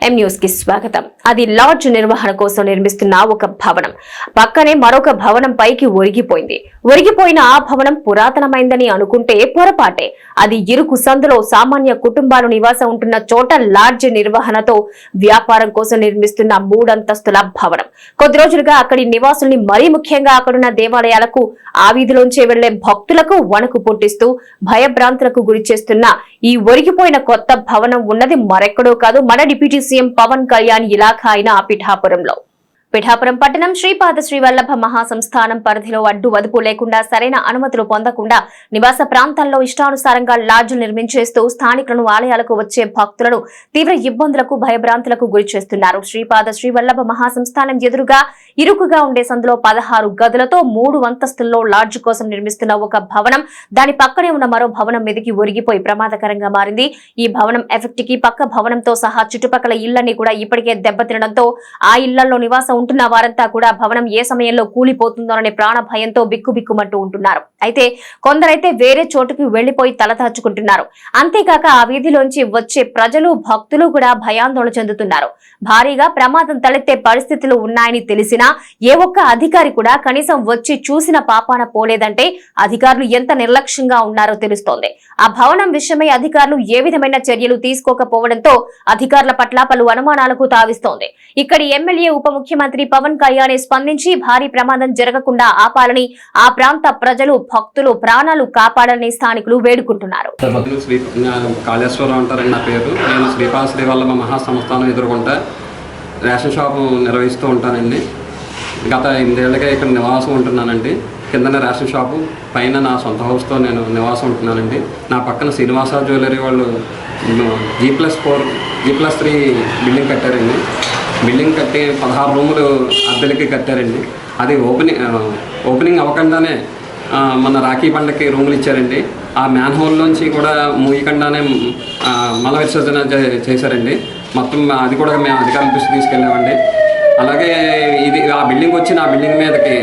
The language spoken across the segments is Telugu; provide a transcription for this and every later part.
ఎం న్యూస్కి స్వాగతం. అది లాడ్జ్ నిర్వహణ కోసం నిర్మిస్తున్న ఒక భవనం. పక్కనే మరొక భవనం పైకి ఒరిగిపోయింది. ఒరిగిపోయిన ఆ భవనం పురాతనమైందని అనుకుంటే పొరపాటే. అది ఇరుకు సందులో సామాన్య కుటుంబాలు నివాసం ఉంటున్న చోట లాడ్జ్ నిర్వహణతో వ్యాపారం కోసం నిర్మిస్తున్న మూడంతస్తుల భవనం. కొద్ది రోజులుగా అక్కడి నివాసుల్ని మరీ ముఖ్యంగా అక్కడున్న దేవాలయాలకు ఆ వీధిలోంచే వెళ్ళే భక్తులకు వణుకు పుట్టిస్తూ భయభ్రాంతులకు గురి చేస్తున్న ఈ ఒరిగిపోయిన కొత్త భవనం ఉన్నది మరెక్కడో కాదు మన డిప్యూటీ సీఎం పవన్ కళ్యాణ్ ఇలాఖా అయిన పిఠాపురంలో. పిఠాపురం పట్టణం శ్రీపాద శ్రీవల్లభ మహాసంస్థానం పరిధిలో అడ్డు వదుపు లేకుండా సరైన అనుమతులు పొందకుండా నివాస ప్రాంతాల్లో ఇష్టానుసారంగా లాడ్జులు నిర్మించేస్తూ స్థానికులను ఆలయాలకు వచ్చే భక్తులను తీవ్ర ఇబ్బందులకు భయభ్రాంతులకు గురి చేస్తున్నారు శ్రీపాద శ్రీవల్లభ మహాసంస్థానం ఎదురుగా ఇరుకుగా ఉండే సందులో పదహారు గదులతో మూడు అంతస్తుల్లో లాడ్జ్ కోసం నిర్మిస్తున్న ఒక భవనం. దాని పక్కనే ఉన్న మరో భవనం మీదకి ఒరిగిపోయి ప్రమాదకరంగా మారింది. ఈ భవనం ఎఫెక్ట్కి పక్క భవనంతో సహా చుట్టుపక్కల ఇళ్ళన్నీ కూడా ఇప్పటికే దెబ్బతినడంతో ఆ ఇళ్ళలో నివాసం ఉంటున్న వారంతా కూడా భవనం ఏ సమయంలో కూలిపోతుందోననే ప్రాణ భయంతో బిక్కుబిక్కుమంటూ ఉంటున్నారు. అయితే కొందరైతే వేరే చోటుకి వెళ్ళిపోయి తలదాచుకుంటున్నారు అంతేకాక ఆ వీధిలోంచి వచ్చే ప్రజలు భక్తులు కూడా భయాందోళన చెందుతున్నారు. భారీగా ప్రమాదం తలెత్తే పరిస్థితులు ఉన్నాయని తెలిసినా ఏ ఒక్క అధికారి కూడా కనీసం వచ్చి చూసిన పాపాన పోలేదంటే అధికారులు ఎంత నిర్లక్ష్యంగా ఉన్నారో తెలుస్తోంది. ఆ భవనం విషయమై అధికారులు ఏ విధమైన చర్యలు తీసుకోకపోవడంతో అధికారుల పట్ల పలు అనుమానాలకు తావిస్తోంది. ఇక్కడి ఎమ్మెల్యే ఉప ముఖ్యమంత్రి పవన్ కళ్యాణ్ స్పందించి భారీ ప్రమాదం జరగకుండా ఆపాలని ఆ ప్రాంత ప్రజలు భక్తులు ప్రాణాలు కాపాడాలని స్థానికులు వేడుకుంటున్నారు. కాళేశ్వరరావు నా పేరు. నేను మహాసంస్థానం ఎదుర్కొంటా. రేషన్ షాపు నిర్వహిస్తూ ఉంటానండి. గత ఎనిమిదేళ్ళగా ఇక్కడ నివాసం ఉంటున్నానండి. కిందన రేషన్ షాపు పైన నా సొంత హౌస్తో నేను నివాసం ఉంటున్నానండి. నా పక్కన శ్రీనివాస జ్యువెలరీ వాళ్ళు G plus four G plus three building కట్టారండి. Building కట్టి పదహారు రూములు అద్దెలకి కట్టారండి. అది ఓపెనింగ్ ఓపెనింగ్ అవ్వకుండానే మన రాఖీ పండగకి రూములు ఇచ్చారండి. ఆ మ్యాన్ హోల్లోంచి కూడా మూయకుండానే మల విసర్జన చే- చేశారండి. మొత్తం అది కూడా మేము అధికారుల దృష్టి తీసుకెళ్ళామండి. అలాగే ఇది ఆ బిల్డింగ్ వచ్చి నా బిల్డింగ్ మీదకి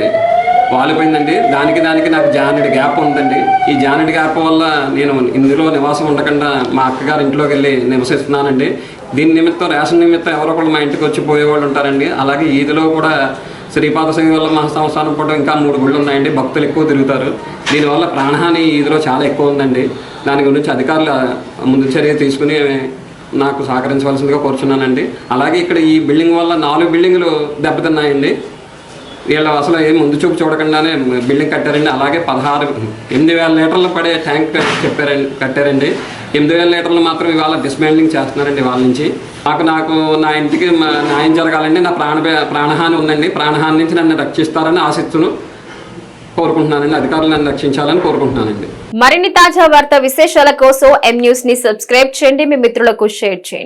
వాలిపోయిందండి. దానికి దానికి నాకు జానెడ్ గ్యాప్ ఉందండి. ఈ జానెడ్ గ్యాప్ వల్ల నేను ఇందులో నివాసం ఉండకుండా మా అక్కగారి ఇంట్లోకి వెళ్ళి నివసిస్తున్నానండి. దీని నిమిత్తం రేషన్ నిమిత్తం ఎవరో కూడా మా ఇంటికి వచ్చి పోయేవాళ్ళు ఉంటారండి. అలాగే ఈదిలో కూడా శ్రీపాద వల్ల మహా సంవత్సరం పాటు ఇంకా మూడు గుళ్ళు ఉన్నాయండి. భక్తులు ఎక్కువ తిరుగుతారు. దీనివల్ల ప్రాణహాని ఈదిలో చాలా ఎక్కువ ఉందండి. దాని గురించి అధికారులు ముందు చర్య తీసుకుని నాకు సహకరించవలసిందిగా కోరుచున్నానండి. అలాగే ఇక్కడ ఈ బిల్డింగ్ వల్ల నాలుగు బిల్డింగులు దెబ్బతిన్నాయండి. వీళ్ళు అసలు ఏం ముందు చూపు చూడకుండానే బిల్డింగ్ కట్టారండి. అలాగే పదహారు ఎనిమిది వేల లీటర్లు పడే ట్యాంక్ చెప్పారండి కట్టారండి. ఎనిమిది వేల లీటర్లు మాత్రం ఇవాళ డిస్మాండ్లింగ్ చేస్తున్నారండి వాళ్ళ నుంచి. నాకు నాకు నా ఇంటికి మా- న్యాయం జరగాలండి. నా ప్రాణ ప్రాణహాని ఉందండి. ప్రాణహాని నుంచి నన్ను రక్షిస్తారని ఆశిస్తును. కోరుకుంటున్నానండి. అధికారులు నన్ను రక్షించాలని కోరుకుంటున్నానండి. మరిన్ని తాజా వార్త విశేషాల కోసం ఎం న్యూస్ని సబ్స్క్రైబ్ చేయండి. మీ మిత్రులకు షేర్ చేయండి.